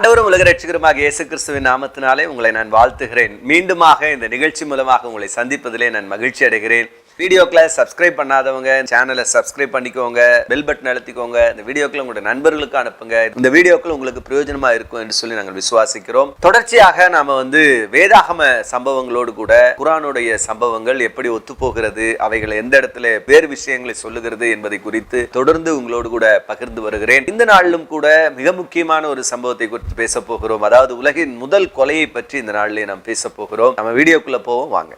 ஆண்டவரும் உலக ரட்சகருமாக இயேசு கிறிஸ்துவின் நாமத்தினாலே உங்களை நான் வாழ்த்துகிறேன். மீண்டுமாக இந்த நிகழ்ச்சி மூலமாக உங்களை சந்திப்பதிலே நான் மகிழ்ச்சி அடைகிறேன். வீடியோக்களை சப்ஸ்கிரைப் பண்ணாதவங்க சேனலை சப்ஸ்கிரைப் பண்ணிக்கோங்க பெல் பட்டன் அழுத்திக்கோங்க இந்த வீடியோக்களை உங்களுடைய நண்பர்களுக்கு அனுப்புங்க. இந்த வீடியோக்கள் உங்களுக்கு பிரயோஜனமா இருக்கும் என்று சொல்லி நாங்கள் விசுவாசிக்கிறோம். தொடர்ச்சியாக நாம வந்து வேதாகம சம்பவங்களோடு கூட குரானுடைய சம்பவங்கள் எப்படி ஒத்துப்போகிறது அவைகள் எந்த இடத்துல வேறு விஷயங்களை சொல்லுகிறது என்பதை குறித்து தொடர்ந்து உங்களோடு கூட பகிர்ந்து வருகிறேன். இந்த நாளிலும் கூட மிக முக்கியமான ஒரு சம்பவத்தை குறித்து பேச போகிறோம். அதாவது உலகின் முதல் கொலையை பற்றி இந்த நாளிலே நாம் பேச போகிறோம். நம்ம வீடியோக்குள்ள போவோம் வாங்க.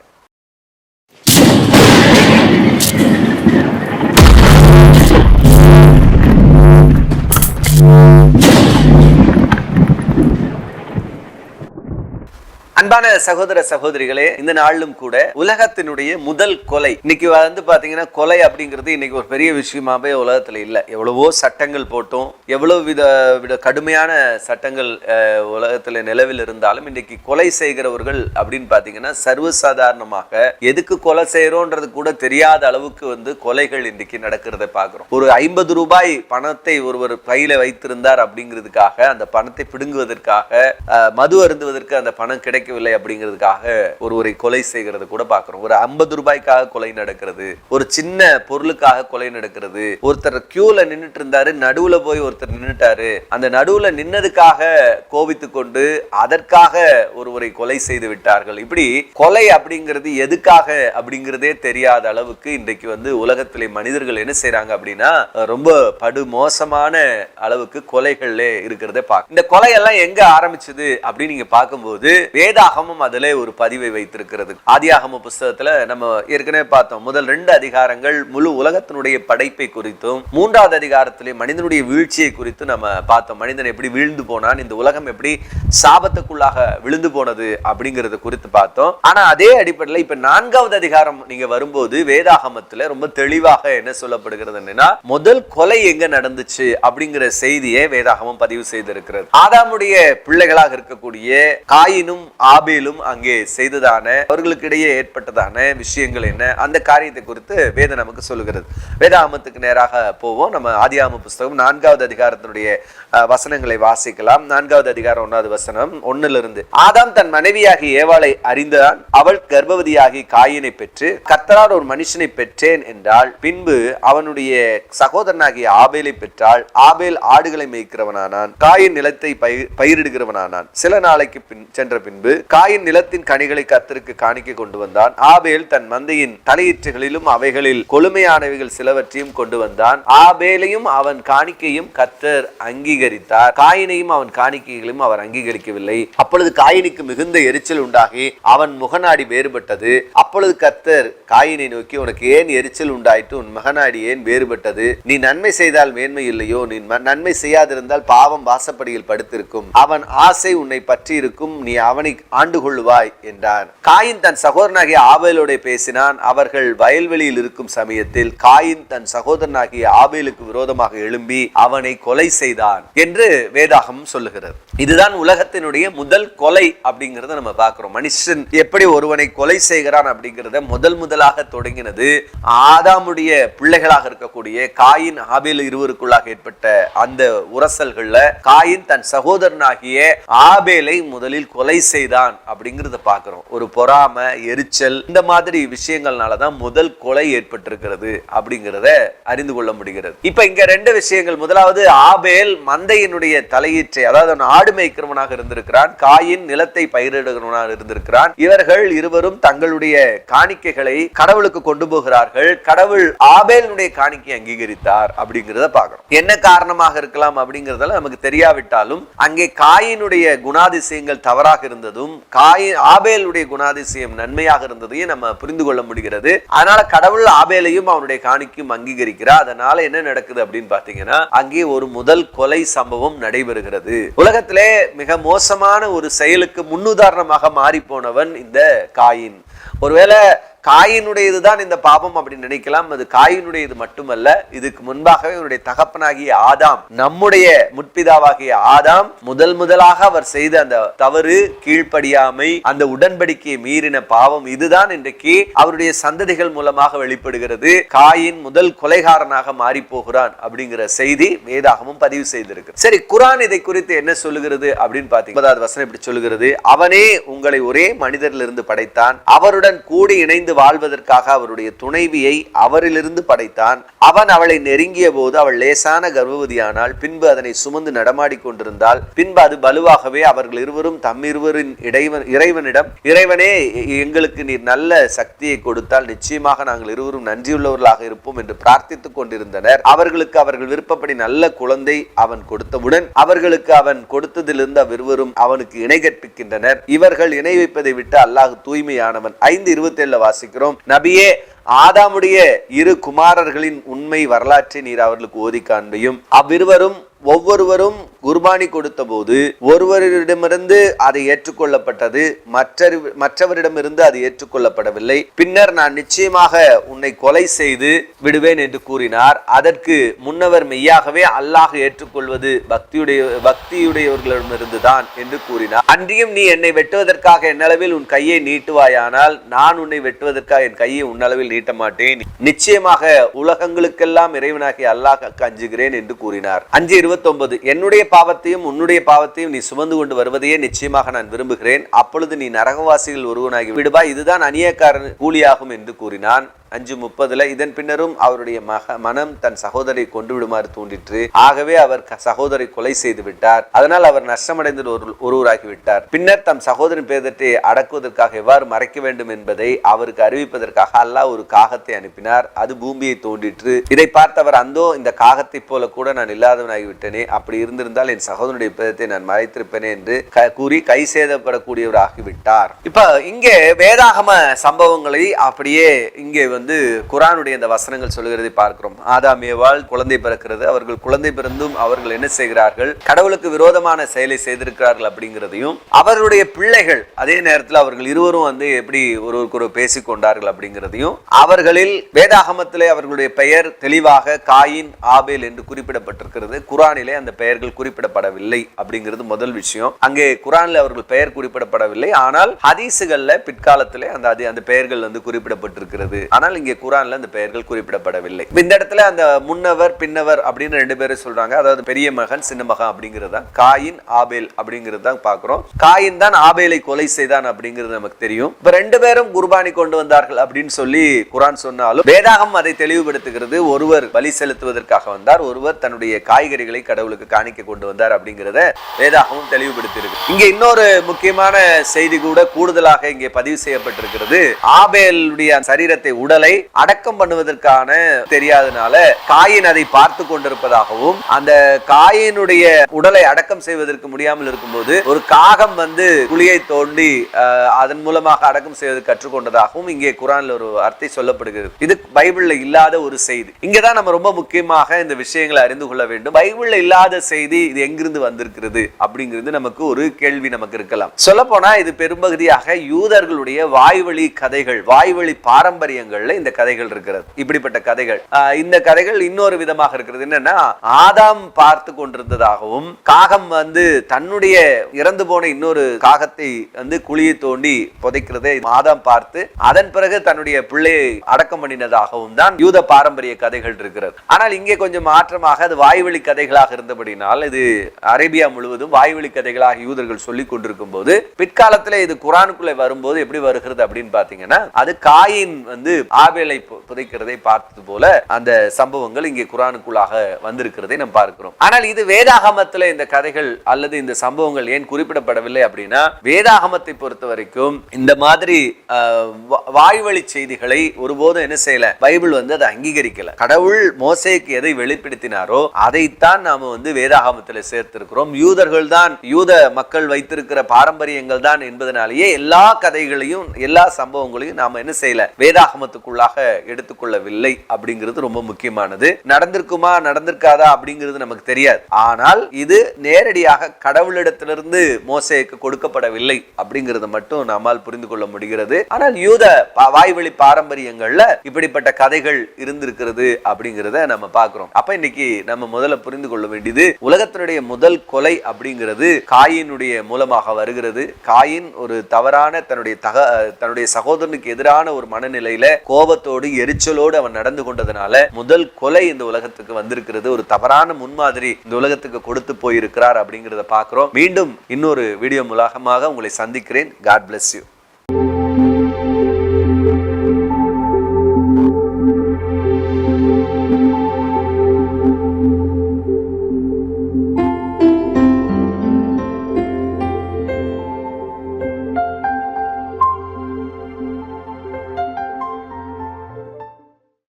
அன்பான சகோதர சகோதரிகளே இந்த நாளிலும் கூட உலகத்தினுடைய முதல் கொலை. இன்னைக்கு வந்து பாத்தீங்கன்னா கொலை அப்படிங்கிறது இன்னைக்கு ஒரு பெரிய விஷயமாவே உலகத்துல இல்ல. எவ்வளவோ சட்டங்கள் போட்டும். எவ்வளவு வித வித கடுமையான சட்டங்கள் உலகத்துல நிலவில் இருந்தாலும் இன்னைக்கு கொலை செய்கிறவர்கள் அப்படின்னு பாத்தீங்கன்னா சர்வசாதாரணமாக எதுக்கு கொலை செய்யறோன்றது கூட தெரியாத அளவுக்கு வந்து கொலைகள் இன்னைக்கு நடக்கிறத பாக்குறோம். ஒரு ஐம்பது ரூபாய் பணத்தை ஒருவர் கையில வைத்திருந்தார் அப்படிங்கிறதுக்காக அந்த பணத்தை பிடுங்குவதற்காக அஹ், மது அருந்துவதற்கு அந்த பணம் கிடைக்கவில்லை. அப்படிங்கிறதுக்காக ஒருவரை கொலை செய்கிறது கூட பார்க்கிறோம். ஒரு ஐம்பது ரூபாய்க்காக கொலை நடக்கிறது ஒரு சின்ன பொருளுக்காக கொலை நடக்கிறது ஒருத்தர் கியூல நின்றுட்டு இருந்தாரு நடுவுல போய் ஒருத்தர் நின்றுட்டாரு அந்த நடுவுல நின்னதுக்காக கோபித்து கொண்டு அதற்காக ஒருவரை கொலை செய்து விட்டார்கள். இப்படி கொலை அப்படிங்கிறது எதுக்காக அப்படிங்கிறதே தெரியாத அளவுக்கு இன்றைக்கு வந்து உலகத்திலே மனிதர்கள் என்ன செய்யறாங்க அப்படின்னா ரொம்ப படு மோசமான அளவுக்கு கொலைகள்ல இருக்கிறத பார்க்க. இந்த கொலையெல்லாம் எங்க ஆரம்பிச்சது அப்படின்னு நீங்க பார்க்கும்போது வேதா வேதாகமம் அதில் ஒரு பதிவை வைத்திருக்கிறது. ஆதியாகம புஸ்தகத்தில் நம்ம ஏற்கனவே பார்த்தோம். முதல் ரெண்டு அதிகாரங்கள் முழு உலகத்தினுடைய படைப்பை குறித்தும் மூன்றாவது அதிகாரத்திலே மனிதனுடைய வீழ்ச்சியை குறித்து நம்ம பார்த்தோம். மனிதன் எப்படி வீழ்ந்து போனான் இந்த உலகம் எப்படி சாபத்துக்குள்ளாக விழுந்து போனது அப்படிங்கிறத குறித்து பார்த்தோம். ஆனா அதே அடிப்படையில் இப்ப நான்காவது அதிகாரம் நீங்க வரும்போது வேதாகமத்துல ரொம்ப தெளிவாக என்ன சொல்லப்படுகிறது என்னன்னா முதல் கொலை எங்க நடந்துச்சு? அப்படிங்கிற செய்தியை வேதாகமம் பதிவு செய்திருக்கிறது. ஆதாமுடைய பிள்ளைகளாக இருக்கக்கூடிய காயினும் ஆபேலும் அங்கே செய்ததான அவர்களுக்கு இடையே ஏற்பட்டதான விஷயங்கள் என்ன? அந்த காரியத்தை குறித்து வேதம் நமக்கு சொல்லுகிறது. வேதாமத்துக்கு நேராக போவோம். நம்ம ஆதியாம புஸ்தகம் நான்காவது அதிகாரத்தினுடைய வசனங்களை வாசிக்கலாம். நான்காவது அதிகாரம் ஒன்னாவது வசனம் ஒன்னுல இருந்து ஆதாம் தன் மனைவியாகி ஏவாளை அறிந்தான். அவள் கர்ப்பவதியாகி காயினை பெற்று கத்தரால் ஒரு மனுஷனை பெற்றேன் என்றால் பின்பு அவனுடைய சகோதரனாகிய ஆபேலை பெற்றால் ஆபேல் ஆடுகளை மேய்க்கிறவனானான். காயின் நிலத்தை பயிர் பயிரிடுகிறவனானான். சில நாளைக்கு பின் சென்ற பின்பு காயின் நிலத்தின் கனிகளை கத்தருக்கு காணிக்க கொண்டு வந்தான். ஆபேல் தன் மந்தையின் தலையீற்றுகளிலும் அவைகளில் கொழுமையானவைகள் சிலவற்றையும் கொண்டு வந்தான். ஆபேலையும் அவன் காணிக்கையும் கத்தர் அங்கீகரித்தார். காயினையும் அவன் காணிக்கைகளையும் அவர் அங்கீகரிக்கவில்லை. அப்பொழுது காயினுக்கு மிகுந்த எரிச்சல் உண்டாகி அவன் முகநாடி வேறுபட்டது. அப்பொழுது கத்தர் காயினை நோக்கி உனக்கு ஏன் எரிச்சல் உண்டாயிட்டு உன் முகநாடி ஏன் வேறுபட்டது? நீ நன்மை செய்தால் மேன்மை இல்லையோ? நீ நன்மை செய்யாதிருந்தால் பாவம் வாசப்படியில் படுத்திருக்கும். அவன் ஆசை உன்னை பற்றி இருக்கும் நீ அவனை ஆண்டு கொள்ளுவாய் என்றார் காயின் தன் சகோதரனாகிய ஆபேலோட பேசினான். அவர்கள் வயல்வெளியில் இருக்கும் சமயத்தில் காயின் தன் சகோதரனாகிய ஆபேலுக்கு விரோதமாக எழும்பி அவனை கொலை செய்தான் என்று வேதாகம் சொல்லுகிறது. இதுதான் உலகத்தினுடைய முதல் கொலை அப்படிங்கறத நம்ம பார்க்கிறோம். மனுஷன் எப்படி ஒருவனை கொலை செய்கிறான் அப்படிங்கிறத முதல் முதலாக தொடங்கினது ஆதாமுடைய பிள்ளைகளாக இருக்கக்கூடிய காயின் ஆபேல் இருவருக்குள்ளாக ஏற்பட்ட அந்த உரசல்கள்ல காயின் தன் சகோதரனாகிய ஆபேலை முதலில் கொலை செய்தான் தான் அப்படிங்கிறத பார்க்குறோம். ஒரு பொறாமை எரிச்சல் இந்த மாதிரி விஷயங்கள்னால தான் முதல் கொலை ஏற்பட்டிருக்கிறது அப்படிங்கிறத அறிந்து கொள்ள முடிகிறது. இப்போ இங்கே ரெண்டு விஷயங்கள். முதலாவது ஆபேல் மந்தையினுடைய தலையீற்றை அதாவது அவன் ஆடு மேய்க்கிறவனாக இருந்திருக்கிறான் காயின் நிலத்தை பயிரிடுகிறவனாக இருந்திருக்கிறான். இவர்கள் இருவரும் தங்களுடைய காணிக்கைகளை கடவுளுக்கு கொண்டு போகிறார்கள். கடவுள் ஆபேலினுடைய காணிக்கை அங்கீகரித்தார் அப்படிங்கிறத பார்க்கிறோம். என்ன காரணமாக இருக்கலாம் அப்படிங்கறதெல்லாம் நமக்கு தெரியாவிட்டாலும் அங்கே காயினுடைய குணாதிசயங்கள் தவறாக இருந்ததும் காயின் ஆபேலுடைய குணாதிசயம் நன்மையாக இருந்ததையும் நம்ம புரிந்து கொள்ள முடிகிறது. அதனால கடவுள் ஆபேலையும் அவனுடைய காணிக்கும் அங்கீகரிக்கிறார். அதனால என்ன நடக்குது அப்படின்னு பாத்தீங்கன்னா அங்கே ஒரு முதல் கொலை சம்பவம் நடைபெறுகிறது. உலகத்திலே மிக மோசமான ஒரு செயலுக்கு முன்னுதாரணமாக மாறி போனவன் இந்த காயின். ஒருவேளை காயினுடையதுதான் இந்த பாபம் அப்படின்னு நினைக்கலாம். அது காயினுடையது மட்டுமல்ல இதுக்கு முன்பாகவே இவருடைய தகப்பனாகிய ஆதாம் நம்முடைய முற்பிதாவாகிய ஆதாம் முதல் முதலாக அவர் செய்த அந்த தவறு கீழ்ப்படியாமை அந்த உடன்படிக்கையை மீறின பாவம் இதுதான் இன்றைக்கு அவருடைய சந்ததிகள் மூலமாக வெளிப்படுகிறது. காயின் முதல் கொலைகாரனாக மாறி போகிறான் அப்படிங்கிற செய்தி வேதாகமும் பதிவு செய்திருக்கு. சரி குரான் இதை குறித்து என்ன சொல்லுகிறது அப்படின்னு பார்த்தீங்க வசனம் இப்படி சொல்லுகிறது. அவனே உங்களை ஒரே மனிதரிலிருந்து படைத்தான். அவருடன் கூடி இணைந்து வாழ்வதற்காக அவருடைய துணைவியை அவரிலிருந்து படைத்தான். அவன் அவளை நெருங்கிய போது அவள் லேசான கர்ப்பவதியானால் பின்பு அதனை சுமந்து நடமாடி கொண்டிருந்தால் பின்பு அது வலுவாகவே அவர்கள் இருவரும் தம்மிருவரின் இறைவன் இறைவனிடம் இறைவனே எங்களுக்கு நீர் நல்ல சக்தியை கொடுத்தால் நிச்சயமாக நாங்கள் இருவரும் நன்றியுள்ளவர்களாக இருப்போம் என்று பிரார்த்தித்துக் கொண்டிருந்தனர். அவர்களுக்கு அவர்கள் விருப்பப்படி நல்ல குழந்தை அவன் கொடுத்தவுடன் அவர்களுக்கு அவன் கொடுத்ததிலிருந்து அவ்விருவரும் அவனுக்கு இணை கற்பிக்கின்றனர். இவர்கள் இணை வைப்பதை விட்டு அல்லாஹ் தூய்மையானவன். ஐந்து இருபத்தி ஏழு வாசி வாசிக்கிறோம். நபியே ஆதாமுடைய இரு குமாரர்களின் உண்மை வரலாற்றை நீர் அவர்களுக்கு ஓதி காண்பையும். அவ்விருவரும் ஒவ்வொருவரும் குர்பானி கொடுத்த போது ஒருவரிடமிருந்து அது ஏற்றுக்கொள்ளப்பட்டது மற்ற மற்றவரிடமிருந்து அது ஏற்றுக்கொள்ளப்படவில்லை. பின்னர் நான் நிச்சயமாக உன்னை கொலை செய்து விடுவேன் என்று கூறினார். அதற்கு முன்னவர் மெய்யாகவே அல்லாஹ் ஏற்றுக்கொள்வது பக்தியுடைய பக்தியுடையவர்களிடமிருந்து தான் என்று கூறினார். அன்றியும் நீ என்னை வெட்டுவதற்காக என்னளவில் உன் கையை நீட்டுவாயானால் நான் உன்னை வெட்டுவதற்காக என் கையை உன்னளவில் நீட்ட மாட்டேன் நிச்சயமாக உலகங்களுக்கெல்லாம் இறைவனாகி அல்லாஹ் அஞ்சுகிறேன் என்று கூறினார். அஞ்சு இருபத்தொன்பது என்னுடைய பாவத்தையும் உன்னுடைய பாவத்தையும் நீ சுமந்து கொண்டு வருவதையே நிச்சயமாக நான் விரும்புகிறேன். அப்பொழுது நீ நரகவாசிகள் ஒருவனாகி விடுவாய். இதுதான் அநியக்காரன் கூலியாகும் என்று கூறினான். அஞ்சு முப்பதுல இதன் பின்னரும் அவருடைய மக மனம் தன் சகோதரை கொண்டு விடுமாறு தூண்டிற்று. ஆகவே அவர் சகோதரை கொலை செய்து விட்டார். அதனால் அவர் நஷ்டமடைந்து ஒரு பின்னர் தம் சகோதரின் பேதத்தை அடக்குவதற்காக எவ்வாறு மறைக்க வேண்டும் என்பதை அவருக்கு அறிவிப்பதற்காக அல்லாஹ் ஒரு காகத்தை அனுப்பினார். அது பூமியை தோண்டிற்று. இதை பார்த்தவர் அந்தோ இந்த காகத்தை போல கூட நான் இல்லாதவனாகிவிட்டேனே அப்படி இருந்திருந்தால் என் சகோதரனுடைய பேதத்தை நான் மறைத்திருப்பேனே என்று க- கூறி கை சேதப்படக்கூடியவராகிவிட்டார் இப்ப இங்கே வேதாகம சம்பவங்களை அப்படியே இங்கே வந்து வந்து குரானுடைய இந்த வசனங்கள் சொல்லுகிறதை பார்க்கிறோம். ஆதாம் ஏவாள் குழந்தை பிறக்கிறது. அவர்கள் குழந்தை பிறந்தும் அவர்கள் என்ன செய்கிறார்கள்? கடவுளுக்கு விரோதமான செயலை செய்திருக்கிறார்கள் அப்படிங்கிறதையும் அவர்களுடைய பிள்ளைகள் அதே நேரத்தில் அவர்கள் இருவரும் வந்து எப்படி ஒருவருக்கொரு ஒரு பேசிக் கொண்டார்கள் அப்படிங்கிறதையும் அவர்களில் வேதாகமத்திலே அவர்களுடைய பெயர் தெளிவாக காயின் ஆபேல் என்று குறிப்பிடப்பட்டிருக்கிறது. குரானிலே அந்த பெயர்கள் குறிப்பிடப்படவில்லை அப்படிங்கிறது முதல் விஷயம். அங்கே குரானில் அவர்கள் பெயர் குறிப்பிடப்படவில்லை. ஆனால் ஹதீசுகளில் பிற்காலத்திலே அந்த அது அந்த பெயர்கள் வந்து குறிப்பிடப்பட்டிருக்கிறது. ஆனால் ஆனால் இங்கே குரான்ல அந்த பெயர்கள் குறிப்பிடப்படவில்லை. இந்த இடத்துல அந்த முன்னவர் பின்னவர் அப்படின்னு ரெண்டு பேரும் சொல்றாங்க. அதாவது பெரிய மகன் சின்ன மகன் அப்படிங்கிறது தான். காயின் ஆபேல் அப்படிங்கிறது தான் பார்க்குறோம். காயின் தான் ஆபேலை கொலை செய்தான் அப்படிங்கிறது நமக்கு தெரியும். இப்போ ரெண்டு பேரும் குர்பானி கொண்டு வந்தார்கள் அப்படின்னு சொல்லி குரான் சொன்னாலும் வேதாகம் அதை தெளிவுபடுத்துகிறது. ஒருவர் பலி செலுத்துவதற்காக வந்தார். ஒருவர் தன்னுடைய காய்கறிகளை கடவுளுக்கு காணிக்க கொண்டு வந்தார் அப்படிங்கிறத வேதாகமும் தெளிவுபடுத்தியிருக்கு. இங்கே இன்னொரு முக்கியமான செய்தி கூட கூடுதலாக இங்கே பதிவு செய்யப்பட்டிருக்கிறது. ஆபேலுடைய சரீரத்தை உடலை அடக்கம் பண்ணுவதற்கான தெரியாதனால காயின் அதை பார்த்து கொண்டிருப்பதாகவும் அந்த காயினுடைய உடலை அடக்கம் செய்வதற்கு முடியாமல் இருக்கும்போது ஒரு காகம் வந்து குழியை தோண்டி அதன் மூலமாக அடக்கம் செய்வது கற்றுக்கொண்டதாகவும் இங்கே குரான்ல ஒரு அர்த்தை சொல்லப்படுகிறது. இது பைபிள்ல இல்லாத ஒரு செய்தி. இங்கதான் நம்ம ரொம்ப முக்கியமாக இந்த விஷயங்களை அறிந்து கொள்ள வேண்டும். பைபிள்ல இல்லாத செய்தி இது எங்கிருந்து வந்திருக்கிறது அப்படிங்கிறது நமக்கு ஒரு கேள்வி நமக்கு இருக்கலாம். சொல்ல போனா இது பெரும்பகுதியாக யூதர்களுடைய வாய்வழி கதைகள் வாய்வழி பாரம்பரியங்கள்ல இந்த கதைகள் இருக்கிறது. இப்படிப்பட்ட கதைகள். இந்த கதைகள் இன்னொரு விதமாக இருக்கிறது. என்னன்னா ஆதாம் பார்த்து கொண்டிருந்ததாகவும் காகம் வந்து தன்னுடைய இறந்து போன இன்னொரு காகத்தை வந்து குழியை தோண்டி புதைக்கிறதை ஆதாம் பார்த்து அதன் பிறகு தன்னுடைய பிள்ளையை அடக்கம் பண்ணினதாகவும் தான் யூத பாரம்பரிய கதைகள் இருக்கிறது. ஆனால் இங்கே கொஞ்சம் மாற்றமாக அது வாய்வழி கதைகளாக இருந்தபடினால் இது அரேபியா முழுவதும் வாய்வழி கதைகளாக யூதர்கள் சொல்லிக் கொண்டிருக்கும் போது பிற்காலத்துல இது குரானுக்குள்ளே வரும்போது எப்படி வருகிறது அப்படின்னு பாத்தீங்கன்னா அது காயின் வந்து ஆபேலை பு- புதைக்கிறதை பார்த்தது போல அந்த சம்பவங்கள் இங்கே குரானுக்குள்ளாக வந்திருக்கிறதை நம்ம பார்க்கிறோம். ஆனால் இது வேதாகமத்துல இந்த கதைகள் அல்லது இந்த சம்பவங்கள் ஏன் குறிப்பிடப்படவில்லை அப்படின்னா வேதாகமத்தை பொறுத்த வரைக்கும் இந்த மாதிரி ஆஹ், வா- வாய்வழி செய்திகளை ஒருபோதும் என்ன செய்யல? பைபிள் வந்து அதை அங்கீகரிக்கல. கடவுள் மோசைக்கு எதை வெளிப்படுத்தினாரோ அதைத்தான் நாம வந்து வேதாகமத்துல சேர்த்திருக்கிறோம். யூதர்கள் தான் யூத மக்கள் வைத்திருக்கிற பாரம்பரியங்கள் தான் என்பதனாலேயே எல்லா கதைகளையும் எல்லா சம்பவங்களையும் நாம என்ன செய்யல? வேதாகமத்து ஞாபகத்துக்குள்ளாக எடுத்துக்கொள்ளவில்லை அப்படிங்கிறது ரொம்ப முக்கியமானது. நடந்திருக்குமா நடந்திருக்காதா அப்படிங்கிறது நமக்கு தெரியாது. ஆனால் இது நேரடியாக கடவுளிடத்திலிருந்து மோசேக்கு கொடுக்கப்படவில்லை அப்படிங்கறத மட்டும் நம்மால் புரிந்து கொள்ள முடிகிறது. ஆனால் யூத வாய்வழி பாரம்பரியங்கள்ல இப்படிப்பட்ட கதைகள் இருந்திருக்கிறது அப்படிங்கிறத நம்ம பார்க்கிறோம். அப்ப இன்னைக்கு நம்ம முதல்ல புரிந்து கொள்ள வேண்டியது உலகத்தினுடைய முதல் கொலை அப்படிங்கிறது காயினுடைய மூலமாக வருகிறது. காயின் ஒரு தவறான தன்னுடைய தக தன்னுடைய சகோதரனுக்கு எதிரான ஒரு மனநிலையில கோபத்தோடு எரிச்சலோடு அவன் நடந்து கொண்டதுனால முதல் கொலை இந்த உலகத்துக்கு வந்திருக்கிறது. ஒரு தவறான முன்மாதிரி இந்த உலகத்துக்கு கொடுத்து போயிருக்கிறார் அப்படிங்கிறத பார்க்குறோம். மீண்டும் இன்னொரு வீடியோ மூலமாக உங்களை சந்திக்கிறேன். God bless you